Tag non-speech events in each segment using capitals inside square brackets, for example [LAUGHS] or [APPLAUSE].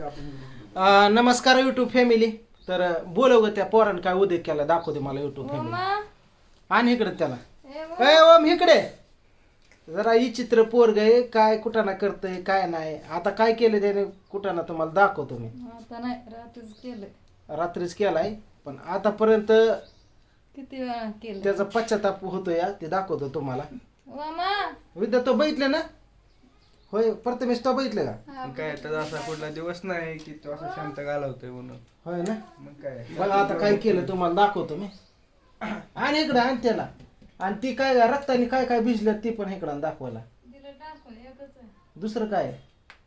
अं, नमस्कार YouTube family तर अं, बोलव ग त्या पोरानं काय उद्योग केला दाखवते मला युट्यूब फॅमिली आणि इकडे त्याला. ए ओम इकडे. जरा ही चित्र पोरग आहे काय कुठाना करतय काय नाही. आता काय केलं त्याने कुठाना तुम्हाला दाखवतो मी. आता नाही रात्रीच केलं रात्रीच केलाय पण आतापर्यंत किती वेळा केलं त्याचा पश्चाताप होतो या ते दाखवतो तुम्हाला. मामा विद्या तो बघितले ना? होय प्रथमेश तो बघितले का? काय तर असा कुठला दिवस नाही की तो असं शांत घालवतोय म्हणून. होय ना? मग काय बघा आता काय केलं तुम्हाला दाखवतो मी. आणि इकडं आणि त्याला. आणि ती काय रक्ताने काय काय भिजलं ती पण इकडं दाखवायला. दिलं टाकून एकच आहे. दुसरं काय? आहे?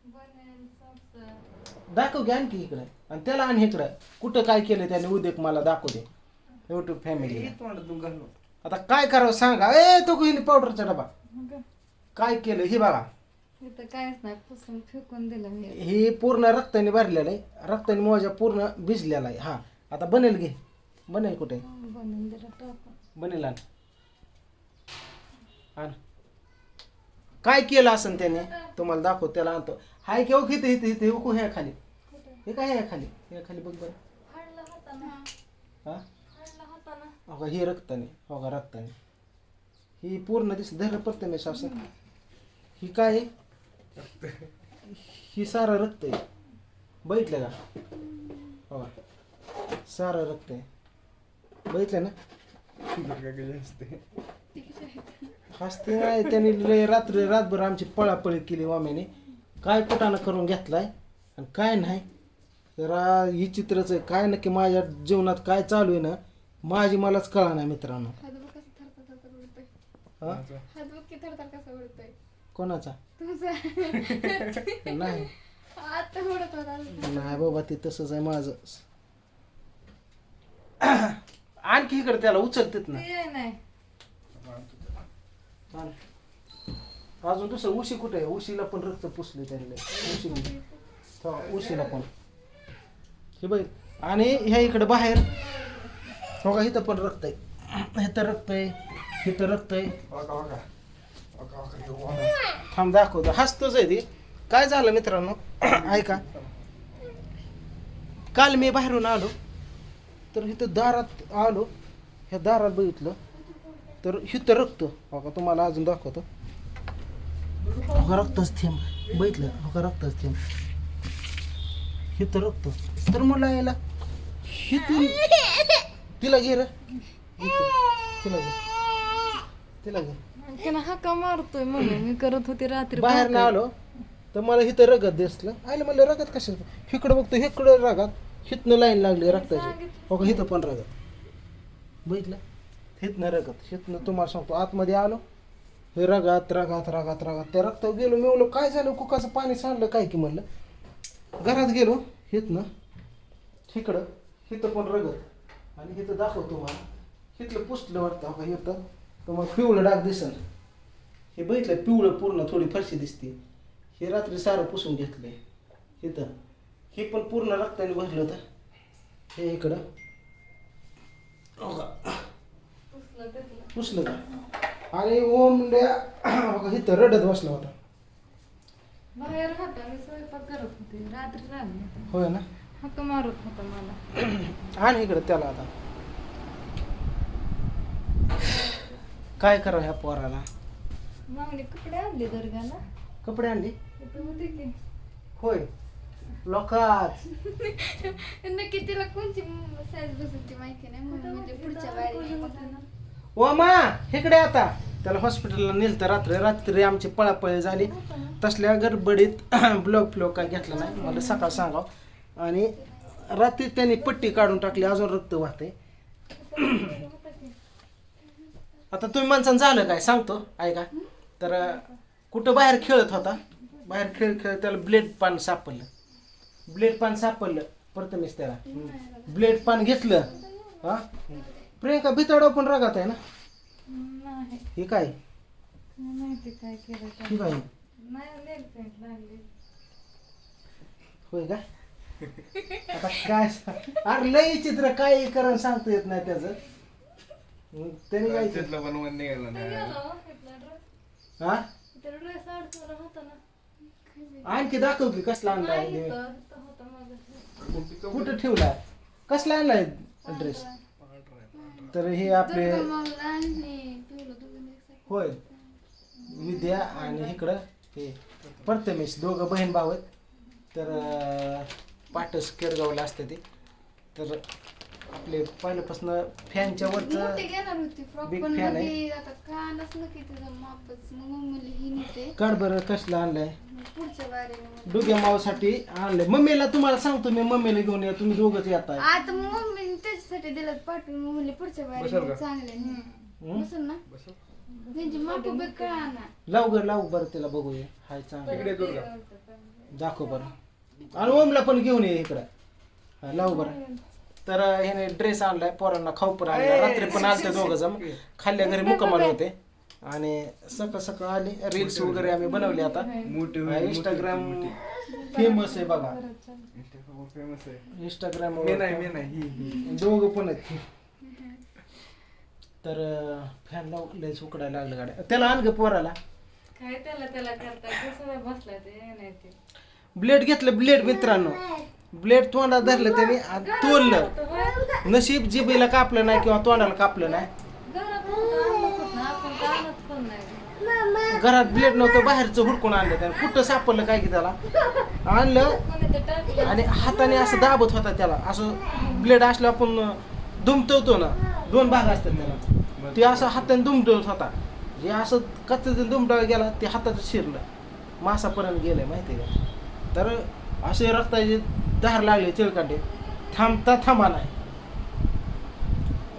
बनेल, सॉक्स. दाखव की आणखी इकडं. आणि त्याला आणि इकडं. कुठं काय केलं त्याने उद्योग मला दाखवू दे. युट्यूब फॅमिली तोंडातून आता काय करावं सांगा. ए तो पावडरचा डबा. काय केलं? हे बघा. इथं काहीच नाही पुसून फेकून दिलं मी. हे पूर्ण रक्ताने भरलेलं आहे. रक्ताने मोजा पूर्ण भिजलेला आहे. हा. आता बनेल घे. बनेल कुठे? बनवून दिलं टाकून बनेल आण. आण. काय केलं असं त्याने? तुम्हाला दाखव त्याला आणतो. हाय केव्हा घेते इथे इथे उकू ह्या खाली. हे काय ह्या खाली? ह्या खाली बघ बरं. हा? हो का ही रक्ताने. हो का रक्ताने. ही पूर्ण दिस धर प्रथमेश असं. ही काय आहे? ही सारं रक्त आहे. बघितलं का? हो. सारं रक्त आहे. बघितलं ना? असते हसते नाही त्यांनी लय रात्र रातभर आमची पळापळी केली वाम्याने. काय कुठानं करून घेतलाय आणि काय नाही. जरा ही चित्रच आहे. काय नक्की माझ्या जीवनात काय चालू आहे ना माझी मलाच कळा नाही मित्रांनो. हात बघ कसं थरथर थरथर उडतोय. हा? हात बघ की थरथर कसं उडतोय. कोणाचा? तुझा. नाही. आता उडत होता नाही बाबा ते तसंच आहे माझं. [CLEARS THROAT] आणखी इकडे त्याला उचलतेत ना. ते नाही. आण. अजून दुसरं उशी कुठे आहे? उशीला पण रक्त पुसले त्यांनी. उशी हो, उशीला पण. हे बघ आणि ह्या इकडे बाहेर. हो का इथं पण रक्त आहे. [CLEARS THROAT] इथं रक्त आहे. इथं रक्त आहे. थांब दाखवतो हसतोच आहे ती. काय झालं मित्रांनो? [CLEARS THROAT] ऐका. काल मी बाहेरून आलो तर इथं दारात आलो. ह्या दारात बघितलं तर इथं रक्त. हो का तुम्हाला अजून दाखवतो. हो रक्तच थेंब. बघितलं? हो का रक्तच थेंब. इथं रक्त. तर मला यायला हिथून [LAUGHS] तिला घे. तिला घे. तिला घे. त्याला हाका मारतोय म्हणून मी करत होते रात्री बाहेर ना आलो. तर मला इथं रगत दिसलं. आलं म्हणलं रगत कशाचं इकडं बघतो इकडं रगत. हिथनं लाईन लागली रक्ताची. हो का? इथं पण रगत. बघितलं? हिथनं रगत. हिथनं तुम्हाला सांगतो आतमध्ये आलो. हे रगात रगात रगात रगात. त्या रक्त गेलो मी म्हणलो काय झालं? कुकाचं पाणी सांडलं काय की? म्हणलं. घरात गेलो हिथनं इकडं हिथं पण रगत. आणि हिथं दाखवतो तुम्हाला. हिथलं पुसलं वाटतं हो का? इथं तुम्हाला पिवळं डाग दिसन. हे बघितलं पिवळं पूर्ण थोडी फरशी दिसते. हे रात्री सारं पुसून घेतलंय. इथं. हे पण पूर्ण रक्ताने भरलं होतं. हे इकडं. हो का पुसलं का? आणि ओमड्या का इथं रडत बसला होता. बाहेर होता. मी स्वयंपाक करत होते. रात्री लागली होय ना? हक्क मारत होता मला. आणि इकडं त्याला आता. काय करा ह्या पोराला? मागणी कपडे आणले दर्गाला कपडे आणले? इथं होते की. होय. लोकात [LAUGHS] नक्की तिला कोणची साईज बसत ती माहिती नाही. म्हणून म्हणजे पुढच्या बाहेर ओमा इकडे आता. त्याला हॉस्पिटलला नेलं तर रात्री. रात्री आमची पळापळी झाली. तसल्या गडबडीत [CLEARS THROAT] ब्लॉक फ्लॉक काय घेतला नाही. मला सकाळ सांगाव. आणि रात्री त्यांनी पट्टी काढून टाकली. अजून रक्त वाहते [CLEARS THROAT] आता तुम्ही माणसानं झालं काय? सांगतो ऐका. तर कुठं बाहेर खेळत होता? बाहेर खेळ खेळ त्याला ब्लेड पान सापडलं. ब्लेड पान सापडलं प्रथमेश त्याला. ब्लेड पान घेतलं हा? प्रियंका भितडाव पण रागात आहे ना? हे काय? होय का? आता काय अरे लय चित्र काय करण सांगता येत नाही त्याचं. मग त्याने काय? त्यातलं पण मन निघालं नाही. हा ड्रेस अडकवला होता ना. आणखी दाखव की कसला अंदाज नाही आहे. इथं, इथं होता कुठं ठेवलाय कसला आणलाय ड्रेस तर हे आपले आणि एकसारखं. होय. विद्या आणि इकडं हे प्रथमेश दोघं बहीण भाऊ आहेत. तर अं, पाटस केरगावला असते ते. तर आपले पहिल्यापासून फॅनच्या वरचं मोठे घेणार होती फ्रॉक Big पण fan आहे. मध्ये आता कानच नक्की तिचं मापच. मग मम्मीला ही नेते. काढ बरं कसलं आणलंय? पुढच्या डुग्या मावसाठी आणलंय. मम्मीला तुम्हाला सांगतो मी मम्मीला घेऊन या तुम्ही दोघंच येताय. आता मग मम्मीने त्याच्यासाठी दिलं पाठवून. मम्मीला पुढच्या बसेल का? चांगले हम्म. बसेल ना. त्यांची माप बघ कळा ना लाव ग लाव बरं तिला बघूया. हाय चांगलं. इकडे दुर्गा दाखव बरं. आणि ओमला पण घेऊन ये इकडं. हा, लाव बरं. तर ह्याने ड्रेस आणलाय पोरांना खाऊ पण आणला रात्री पण आलते दोघं जण. खाल्ल्या घरी मुक्कामाला होते. आणि सकाळ सकाळ आले. रील्स वगैरे आम्ही बनवले आता. मोठी इंस्टाग्राम. फेमस आहे बघा. फेमस आहे. इंस्टाग्राम मी नाही मी नाही ही ही. दोघं पण आहेत. तर फॅन लावले उकडायला लागलं गाड्या. त्याला आण ग पोराला. काय त्याला त्याला करता कसं बसला ते? नाही ते. ब्लेड घेतलं ब्लेड मित्रांनो. ब्लेड तोंडात धरलं त्याने आणि तोडलं नशीब जिबीला कापलं नाही किंवा तोंडाला कापलं नाही. घरात ब्लेड नव्हतं बाहेरचं हुडकून आणलं त्याने. कुठं सापडलं काय की त्याला? आणलं आणि हाताने असं दाबत होता त्याला. असं ब्लेड असलं आपण दुमटवतो ना. दोन भाग असतात त्याला. ते असं हाताने दुमटवत होता. जे असं कच्चं दुमटावा गेला ते हाताचं शिरलं. मासापर्यंत गेलंय माहिती आहे का? तर असे रक्ताचे धार लागले चिळकाटे. थांबता थांबा नाही.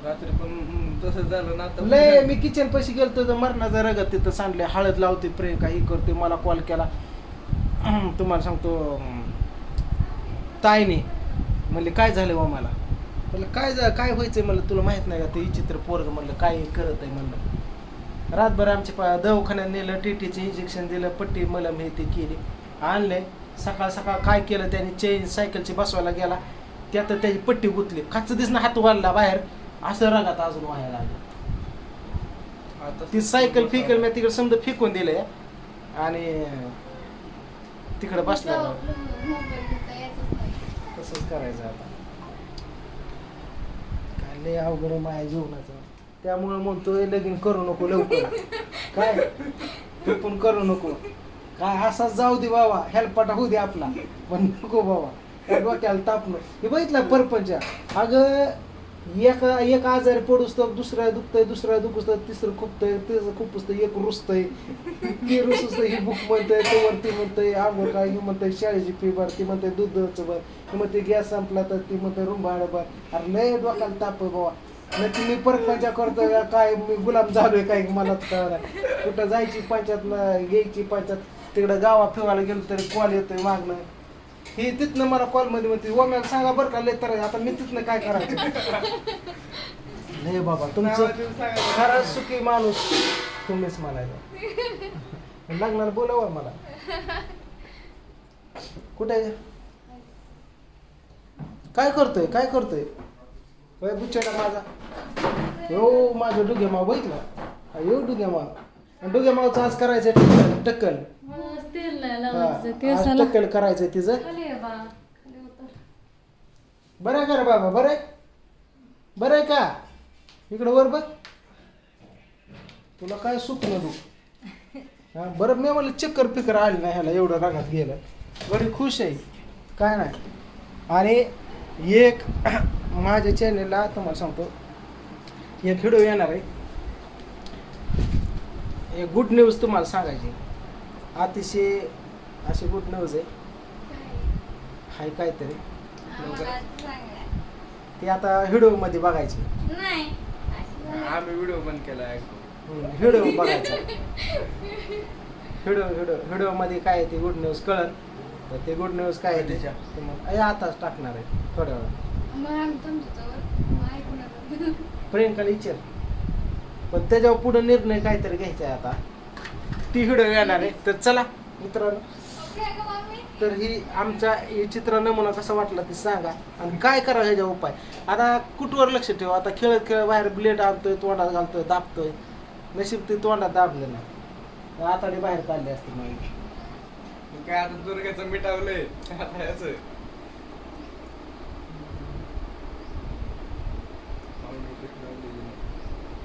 रात्री पण तसंच झालं ना आता. लय मी किचन पैसे गेलतो तर मरणाचा रगत तिथं सांडले हळद लावते प्रियंका ही करते मला कॉल. केला तुम्हाला सांगतो ताईने म्हणले काय झालं बा मला? म्हणलं काय जा काय व्हायचंय म्हणलं तुला माहीत नाही का? ते चित्र पोरग म्हणलं काय करत आहे? म्हणलं. रातभर आमच्या दवाखान्यात नेलं टीटीचे इंजेक्शन दिलं पट्टी मलम हे ते केली आणले. सकाळ सकाळ काय केलं त्याने? चेन सायकलची बसवायला गेला. त्यात त्याची पट्टी गुतली. खाच दिसणं हात वाढला बाहेर. असं रगात अजून व्हायला लागलं. आता ती सायकल फिकल मी तिकडे समजा फेकून दिलंय. आणि तिकडे बसला तसंच करायचं आता. काय लय अवघड माझ्या जीवनाचं. त्यामुळे म्हणतोय लगीन करू नको लवकर. काय? [LAUGHS] तू पण करू नको. काय असाच जाऊ दे बाबा हेल्पाटा होऊ दे आपला. पण नको बाबा. डोक्याला तापणं हे बघितलं परपंच? अगं एक एक आजारी पडूस तर दुसऱ्या दुखतंय दुसऱ्या दुखूस तिसरं खुपतंय तिसरं खुपसतं एक रुसतंय. ती रुसत ही भूक म्हणतंय ते वरती म्हणतंय आंघोळ काय ही म्हणतंय शाळेची फी भर ती म्हणते दुधाचं भर ती म्हणते गॅस संपला तर ती म्हणते रूम भाडं भर. अरे लय डोक्याला ताप बाबा. नाही ती मी परपंचा करतोय काय मी गुलाम झालोय काय मला कळलं नाही. कुठं जायची पंचायतला यायची पंचायत. तिकडं गावा फिवायला गेलो तरी कॉल येतोय मागणं हे तिथनं मला कॉलमध्ये म्हणते ओम्याला सांगा बरं का लय तर आता मी तिथनं काय करायचं? [LAUGHS] नाही बाबा तुमचं. खरा सुखी माणूस तुम्हीच म्हणायला लग्नाला बोलवा मला. कुठे? काय करतोय? काय करतोय? होय बुच्चाडा माझा. यो माझं डुगे माव बघितलं. यो डुगे माव. डुगे मावचं आज करायचं टक्कल टक्कल. मला तेल नाही हा, लावायचं आज केसाला टक्कल करायचंय तिचं. खाली आहे बा खाली उतर. बरं आहे का रे बाबा बरं आहे? बरं आहे का? इकडं वर बघ. तुला काय सुख न तू? हा बरं मी मला चक्कर पिकर आली नाही ह्याला एवढं रागात गेलं. बरी खुश आहे. काय नाही. आणि एक [CLEARS THROAT] माझ्या चॅनेलला तुम्हाला सांगतो एक व्हिडिओ येणार आहे. एक गुड न्यूज तुम्हाला सांगायची. अतिशय अशी गुड न्यूज आहे. हाय काहीतरी. ती आता व्हिडिओमध्ये बघायची. आम्ही व्हिडिओ पण केला व्हिडिओ बघायचा. व्हिडिओ व्हिडिओ व्हिडिओमध्ये काय आहे ते गुड न्यूज कळन. तर ते गुड न्यूज काय आहे त्याच्या ते मग अय, आताच टाकणार आहे थोड्या वेळा. प्रियंकाला विचार. पण त्याच्यावर पुढे निर्णय काहीतरी घ्यायचा आहे आता. ती व्हिडिओ येणार आहे. तर चला मित्रांनो. तर ही आमच्या हे चित्र नमुना कसा वाटला ते सांगा. आणि काय करा ह्याच्या उपाय? आता कुठवर लक्ष ठेवा? आता खेळत खेळ बाहेर ब्लेड आणतोय तोंडात घालतोय दाबतोय. नशीब ते तोंडात दाबलं ना आताडे बाहेर काढले असते मग. काय आता दुर्गाचं मिटावले आता याच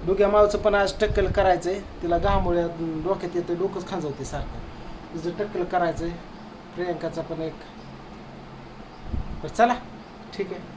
डोक्या मावचं पण आज टक्कल करायचं आहे तिला गामुळ्या डोक्यात येतं डोकंच खांजवते सारखं. तिचं टक्कल करायचं आहे प्रियांकाचा पण एक. चला. ठीक आहे.